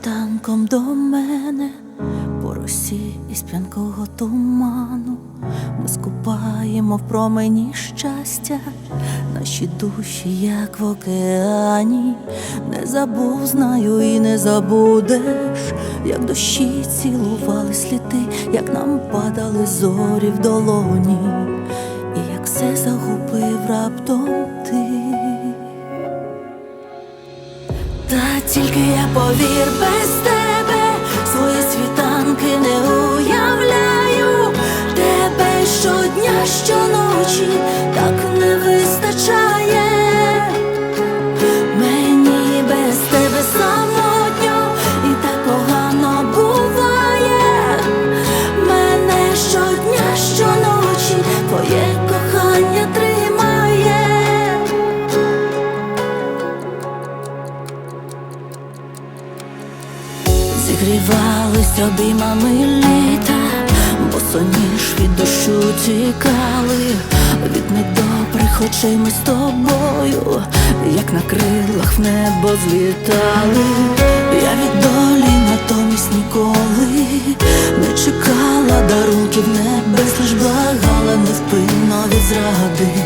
світанком до мене по росі із п'янкого туману. Ми скупаємо в промені щастя, наші душі, як в океані. Не забув, знаю і не забудеш, як дощі цілували сліди, як нам падали зорі в долоні, Та тільки я повір без тебе, свої світанки не уявляю, тебе щодня, щоночі Зігрівались обіймами літа, бо соніж від дощу тікали, від недобрих очей ми з тобою, як на крилах в небо злітали. Я від долі натомість ніколи не чекала дарунків небес, лиш благала невпинно від зради,